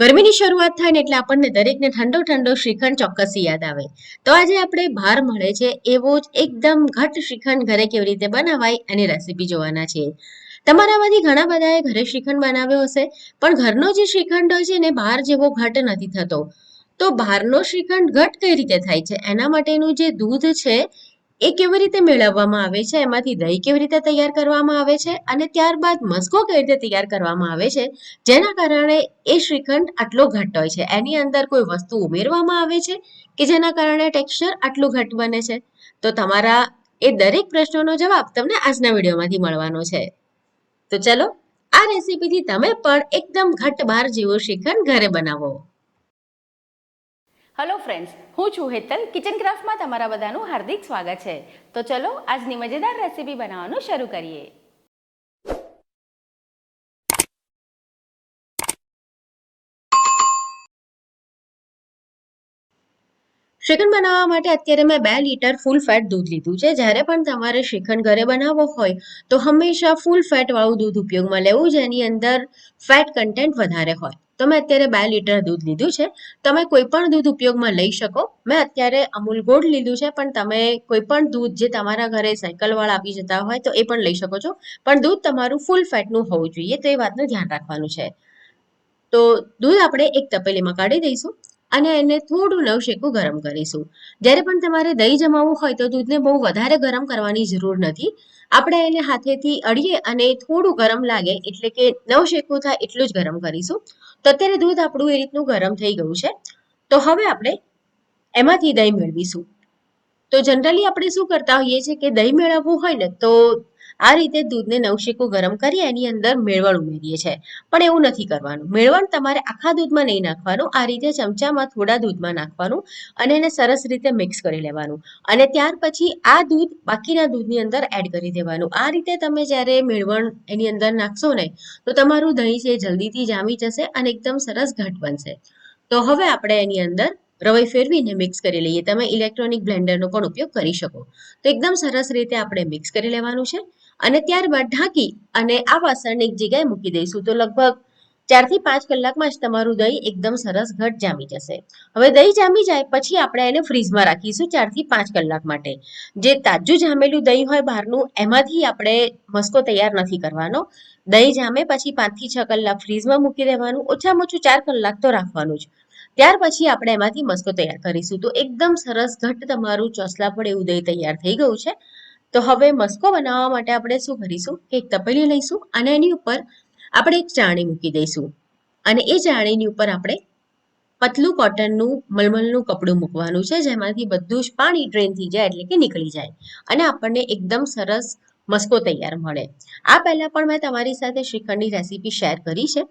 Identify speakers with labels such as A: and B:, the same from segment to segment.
A: ગરમીની શરૂઆત થાય ને એટલે આપણને દરેકને ઠંડો ઠંડો શ્રીખંડ ચોક્કસ યાદ આવે. તો આજે આપણે બહાર મળે છે એવો જ એકદમ ઘટ શ્રીખંડ ઘરે કેવી રીતે બનાવાય એની રેસીપી જોવાના છે. તમારામાંથી ઘણા બધાએ ઘરે શ્રીખંડ બનાવ્યો હશે, પણ ઘરનો જે શ્રીખંડ હોય છે ને બહાર જેવો ઘટ નથી થતો. તો બહારનો શ્રીખંડ ઘટ કઈ રીતે થાય છે? એના માટેનું જે દૂધ છે એ કેવી રીતે મેળવવામાં આવે છે? એમાંથી દહીં કેવી રીતે તૈયાર કરવામાં આવે છે? અને ત્યારબાદ મસ્કો કેવી રીતે તૈયાર કરવામાં આવે છે? જેના કારણે એ શ્રીખંડ આટલો ઘટ્ટ હોય છે. એની અંદર કોઈ વસ્તુ ઉમેરવામાં આવે છે કે જેના કારણે ટેક્સચર આટલું ઘટ બને છે? તો તમારા એ દરેક પ્રશ્નોનો જવાબ તમને આજના વિડીયોમાંથી મળવાનો છે. તો ચલો, આ રેસીપીથી તમે પણ એકદમ ઘટ બાર જેવો શ્રીખંડ ઘરે બનાવો.
B: હલો ફ્રેન્ડ્સ હું છું હેતલ. કિચન ક્રાફ્ટમાં તમારા બધાનું હાર્દિક સ્વાગત છે. તો ચલો, આજની મજેદાર રેસીપી બનાવવાનું શરૂ કરીએ.
A: શ્રીખંડ બનાવવા માટે અત્યારે મેં બે લીટર ફૂલ ફેટ દૂધ લીધું છે. જ્યારે પણ તમારે શ્રીખંડ ઘરે બનાવવો હોય, તો હંમેશા ફૂલ ફેટવાળું દૂધ ઉપયોગમાં લેવું જેની અંદર ફેટ કન્ટેન્ટ વધારે હોય. તો મેં અત્યારે બે લીટર દૂધ લીધું છે. તમે કોઈ પણ દૂધ ઉપયોગમાં લઈ શકો. મેં અત્યારે અમૂલ ગોળ લીધું છે, પણ તમે કોઈ પણ દૂધ જે તમારા ઘરે સાયકલવાળા આપી જતા હોય, તો એ પણ લઈ શકો છો. પણ દૂધ તમારું ફૂલ ફેટનું હોવું જોઈએ, તો એ વાતનું ધ્યાન રાખવાનું છે. તો દૂધ આપણે એક તપેલીમાં કાઢી દઈશું. અને એને થોડું નવશેકું ગરમ કરીશું. જ્યારે પણ તમારે દહીં જમાવવું હોય તો દૂધને બહુ વધારે ગરમ કરવાની જરૂર નથી. આપણે એને હાથેથી અડીએ અને થોડું ગરમ લાગે એટલે કે નવશેકું થાય એટલું જ ગરમ કરીશું. તો અત્યારે દૂધ આપણું એ રીતનું ગરમ થઈ ગયું છે. તો હવે આપણે એમાંથી દહીં મેળવીશું. તો જનરલી આપણે શું કરતા હોઈએ છીએ કે દહીં મેળવવું હોય ને તો આ રીતે દૂધને નવશેકો ગરમ કરી એની અંદર મેળવણ ઉમેરીએ છીએ. પણ એવું નથી કરવાનું. મેળવણ તમારે આખા દૂધમાં નહીં નાખવાનું. આ રીતે ચમચામાં થોડા દૂધમાં નાખવાનું અને એને સરસ રીતે મિક્સ કરી લેવાનું. અને ત્યાર પછી આ દૂધ બાકીના દૂધની અંદર એડ કરી દેવાનું. આ રીતે તમે જ્યારે મેળવણ એની અંદર નાખશો ને, તો તમારું દહીં છે જલ્દીથી જામી જશે અને એકદમ સરસ ઘટ બનશે. તો હવે આપણે એની અંદર રવાઈ ફેરવીને મિક્સ કરી લઈએ. તમે ઇલેક્ટ્રોનિક બ્લેન્ડરનો પણ ઉપયોગ કરી શકો. તો એકદમ સરસ રીતે આપણે મિક્સ કરી લેવાનું છે. અને ત્યારબાદ ઢાંકી અને આ વાસણને એક જગ્યાએ મૂકી દઈશું. તો લગભગ ચારથી પાંચ કલાકમાં જ તમારું દહીં એકદમ સરસ ઘટ જામી જશે. હવે દહીં જામી જાય પછી આપણે એને ફ્રીઝમાં રાખીશું ચારથી પાંચ કલાક માટે. જે તાજું જામેલું દહીં હોય બહારનું, એમાંથી આપણે મસ્કો તૈયાર નથી કરવાનો. દહીં જામે પછી પાંચથી છ કલાક ફ્રીઝમાં મૂકી દેવાનું, ઓછામાં ઓછું ચાર કલાક તો રાખવાનું જ. ત્યાર પછી આપણે એમાંથી મસ્કો તૈયાર કરીશું. તો એકદમ સરસ ઘટ તમારું ચોસલા પડે એવું દહીં તૈયાર થઈ ગયું છે. તો હવે મસ્કો બનાવવા માટે આપણે શું કરીશું? કે એક તપેલી લઈશું અને એની ઉપર આપણે એક ચાણી મૂકી દઈશું. અને એ ચાણીની ઉપર આપણે પતલું કોટનનું, મલમલનું કપડું મૂકવાનું છે, જેમાંથી બધું જ પાણી ડ્રેન થઈ જાય એટલે કે નીકળી જાય. અને આપણને એકદમ સરસ મસ્કો તૈયાર મળે. આ પહેલાં પણ મેં તમારી સાથે શ્રીખંડની રેસીપી શેર કરી છે.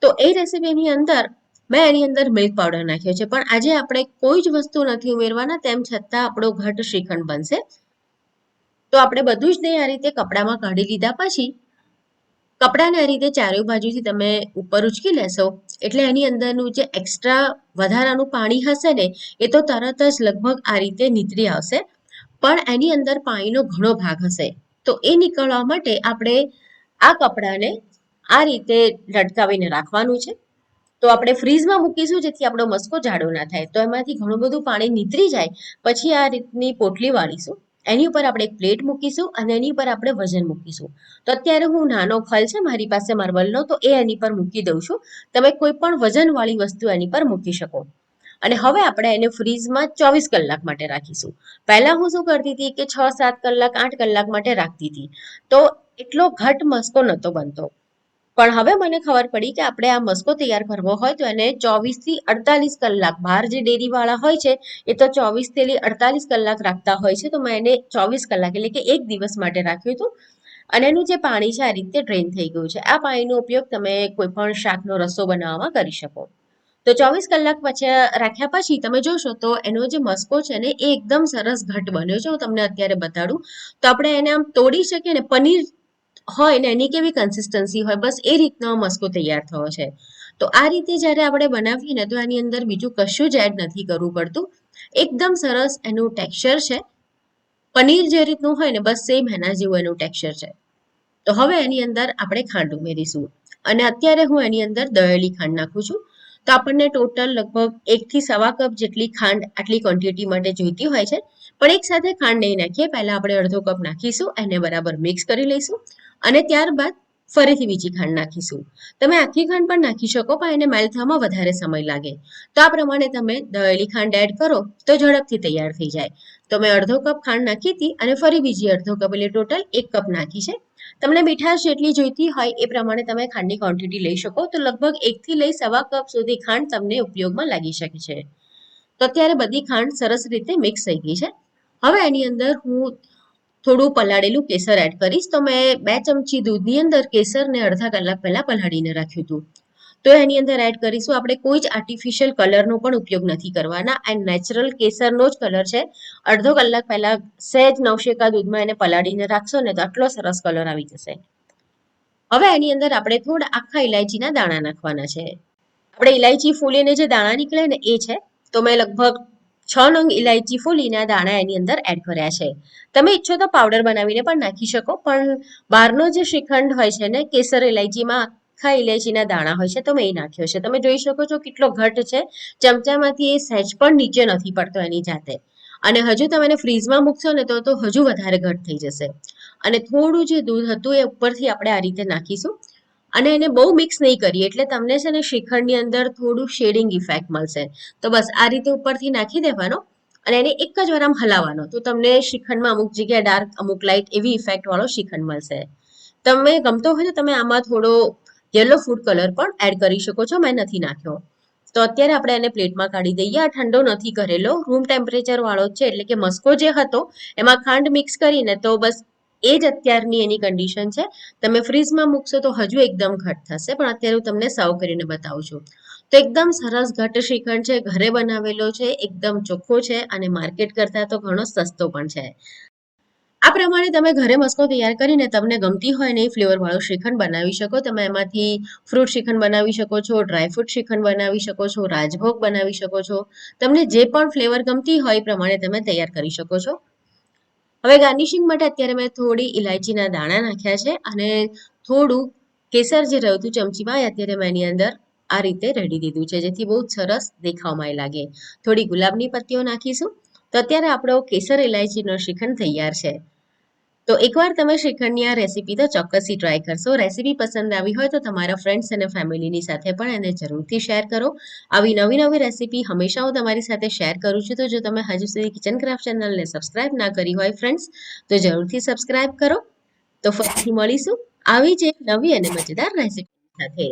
A: તો એ રેસીપીની અંદર મેં એની અંદર મિલ્ક પાવડર નાખ્યો છે. પણ આજે આપણે કોઈ જ વસ્તુ નથી ઉમેરવાના, તેમ છતાં આપણો ઘટ શ્રીખંડ બનશે. તો આપણે બધું જ ને આ રીતે કપડામાં કાઢી લીધા પછી કપડાને આ રીતે ચારે બાજુથી તમે ઉપર ઉચકી લેશો. એટલે એની અંદરનું જે એક્સ્ટ્રા વધારાનું પાણી હશે ને, એ તો તરત જ લગભગ આ રીતે નીતરી આવશે. પણ એની અંદર પાણીનો ઘણો ભાગ હશે. તો એ નીકળવા માટે આપણે આ કપડાને આ રીતે લટકાવીને રાખવાનું છે. તો આપણે ફ્રીઝમાં મૂકીશું જેથી આપણો મસ્કો જાડો ના થાય. તો એમાંથી ઘણું બધું પાણી નીતરી જાય. પછી આ રીતની પોટલી વાળીશું. એની ઉપર આપણે એક પ્લેટ મૂકીશું અને એની ઉપર આપણે વજન મૂકીશું. તો અત્યારે હું નાનો ખલ છે, મારી પાસે માર્બલનો, તો એ એની પર મૂકી દઉં છું. તમે કોઈ પણ વજનવાળી વસ્તુ એની પર મૂકી શકો. અને હવે આપણે એને ફ્રીઝમાં ચોવીસ કલાક માટે રાખીશું. પહેલા હું શું કરતી હતી કે છ, સાત કલાક, આઠ કલાક માટે રાખતી હતી. તો એટલો ઘટ મસ્કો નહોતો બનતો. પણ હવે મને ખબર પડી કે આપણે આ મસ્કો તૈયાર કરવો હોય તો એને ચોવીસથી અડતાલીસ કલાક, બહાર જે ડેરી વાળા હોય છે, એ તો ચોવીસથી અડતાલીસ કલાક રાખતા હોય છે, તો મેં એને ચોવીસ કલાક એટલે કે એક દિવસ માટે રાખ્યું હતું. અને એનું જે પાણી છે, આ રીતે ડ્રેન થઈ ગયું છે. આ પાણીનો ઉપયોગ તમે કોઈ પણ શાકનો રસો બનાવવામાં કરી શકો. તો ચોવીસ કલાક પછી રાખ્યા પછી તમે જોશો તો એનો જે મસ્કો છે ને, એ એકદમ સરસ ઘટ બન્યો છે. હું તમને અત્યારે બતાડું. તો આપણે એને આમ તોડી શકીએ ને, પનીર હોય ને એની કેવી કન્સિસ્ટન્સી હોય, બસ એ રીતનો મસ્કો તૈયાર થયો છે. તો આ રીતે જ્યારે આપણે બનાવીએ ને તો એની અંદર બીજું કશું જ એડ નથી કરવું પડતું. એકદમ સરસ એનું ટેક્સચર છે. પનીર જે રીતનું હોય ને બસ સેમ એના જેવું એનું ટેક્સચર છે. તો હવે એની અંદર આપણે ખાંડ ઉમેરીશું. અને અત્યારે હું એની અંદર દળેલી ખાંડ નાખું છું. તો આપણને ટોટલ લગભગ એકથી સવા કપ જેટલી ખાંડ આટલી ક્વોન્ટિટી માટે જોઈતી હોય છે. પણ એક સાથે ખાંડ નહીં નાખીએ. પહેલાં આપણે અડધો કપ નાખીશું, એને બરાબર મિક્સ કરી લઈશું. અને ત્યારબાદ ફરીથી બીજી ખાંડ નાખીશું. તમે આખી ખાંડ પણ નાખી શકો, પણ એને મેલ્ટ થવામાં વધારે સમય લાગે. તો આ પ્રમાણે તમે દળેલી ખાંડ એડ કરો, તો ઝડપથી તૈયાર થઈ જાય. તો મેં અડધો કપ ખાંડ નાખી હતી અને ફરી બીજી અડધો કપ, એટલે ટોટલ એક કપ નાખી છે. તમને મીઠાશ જેટલી જોઈતી હોય એ પ્રમાણે તમે ખાંડની ક્વોન્ટિટી લઈ શકો, તો લગભગ એકથી લઈ સવા કપ સુધી ખાંડ તમને ઉપયોગમાં લાગી શકે છે. તો અત્યારે બધી ખાંડ સરસ રીતે મિક્સ થઈ ગઈ છે. હવે એની અંદર હું થોડું પલાળેલું કેસર એડ કરીશ. તો મેં બે ચમચી દૂધની અંદર કેસરને અડધા કલાક પહેલા પલાળીને રાખ્યું હતું. તો એની અંદર એડ કરીશું. આપણે કોઈ જ આર્ટિફિશિયલ કલરનો પણ ઉપયોગ નથી કરવાના. એન્ડ નેચરલ કેસરનો જ કલર છે. અડધો કલાક પહેલા સહેજ નવશેકા દૂધમાં એને પલાળીને રાખશો ને તો આટલો સરસ કલર આવી જશે. હવે એની અંદર આપણે થોડા આખા ઇલાયચીના દાણા નાખવાના છે. આપણે ઇલાયચી ફૂલીને જે દાણા નીકળે ને એ છે. તો મેં લગભગ છ નંગ ઇલાયચી ફૂલીના દાણા એની અંદર એડ કર્યા છે. તમે ઈચ્છો તો પાવડર બનાવીને પણ નાખી શકો, પણ બહારનો જે શ્રીખંડ હોય છે ને, કેસર ઇલાયચીમાં આખા ઇલાયચીના દાણા હોય છે, તો મેં એ નાખ્યો છે. તમે જોઈ શકો છો કેટલો ઘટ છે. ચમચામાંથી એ સહેજ પણ નીચે નથી પડતો એની જાતે. અને હજુ તમે એને ફ્રીઝમાં મૂકશો ને, તો તો હજુ વધારે ઘટ થઈ જશે. અને થોડું જે દૂધ હતું એ ઉપરથી આપણે આ રીતે નાખીશું. અને એને બહુ મિક્સ નહીં કરીએ. એટલે તમને છે ને શ્રીખંડની અંદર થોડું શેડિંગ ઇફેક્ટ મળશે. તો બસ આ રીતે ઉપરથી નાખી દેવાનો અને એને એક જ વાર આમ હલાવવાનો. તો તમને શ્રીખંડમાં અમુક જગ્યાએ ડાર્ક અમુક લાઇટ એવી ઇફેક્ટ વાળો શ્રીખંડ મળશે. તમે ગમતો હોય તો તમે આમાં થોડો યલો ફૂડ કલર પણ એડ કરી શકો છો. મેં નથી નાખ્યો. તો અત્યારે આપણે એને પ્લેટમાં કાઢી દઈએ. આ ઠંડો નથી કરેલો. રૂમ ટેમ્પરેચર વાળો છે. એટલે કે મસ્કો જે હતો, એમાં ખાંડ મિક્સ કરીને તો બસ એ જ અત્યારની એની કન્ડિશન છે. તમે ફ્રીઝમાં મૂકશો તો હજુ એકદમ ઘટ થશે, પણ અત્યારે હું તમને સર્વ કરીને બતાવું છું. તો એકદમ સરસ ઘટ શ્રીખંડ છે, ઘરે બનાવેલો છે, એકદમ ચોખ્ખો છે અને માર્કેટ કરતાં તો ઘણો સસ્તો પણ છે. આ પ્રમાણે તમે ઘરે મસ્કો તૈયાર કરીને તમને ગમતી હોય ને એ ફ્લેવર શ્રીખંડ બનાવી શકો. તમે એમાંથી ફ્રૂટ શ્રીખંડ બનાવી શકો છો ડ્રાયફ્રૂટ શ્રીખંડ બનાવી શકો છો, રાજભોગ બનાવી શકો છો. તમને જે પણ ફ્લેવર ગમતી હોય એ પ્રમાણે તમે તૈયાર કરી શકો છો. હવે ગાર્નિશિંગ માટે અત્યારે મેં થોડી ઇલાયચીના દાણા નાખ્યા છે અને થોડું કેસર જે રહ્યું હતું ચમચીમાં એ અત્યારે મેં એની અંદર આ રીતે રેડી દીધું છે, જેથી બહુ સરસ દેખાવમાં લાગે. થોડી ગુલાબની પત્તીઓ નાખીશું. તો અત્યારે આપણો કેસર ઇલાયચીનો શ્રીખંડ તૈયાર છે. તો એકવાર તમે શ્રીખંડની આ રેસીપી તો ચોક્કસથી ટ્રાય કરશો. રેસીપી પસંદ આવી હોય તો તમારા ફ્રેન્ડ્સ અને ફેમિલીની સાથે પણ એને જરૂરથી શેર કરો. આવી નવી નવી રેસીપી હંમેશા હું તમારી સાથે શેર કરું છું. તો જો તમે હજુ સુધી કિચન ક્રાફ્ટ ચેનલને સબસ્ક્રાઇબ ના કરી હોય ફ્રેન્ડ્સ તો જરૂરથી સબસ્ક્રાઇબ કરો. તો ફરીથી મળીશું. આવી જ એક નવી અને મજેદાર રેસીપી સાથે.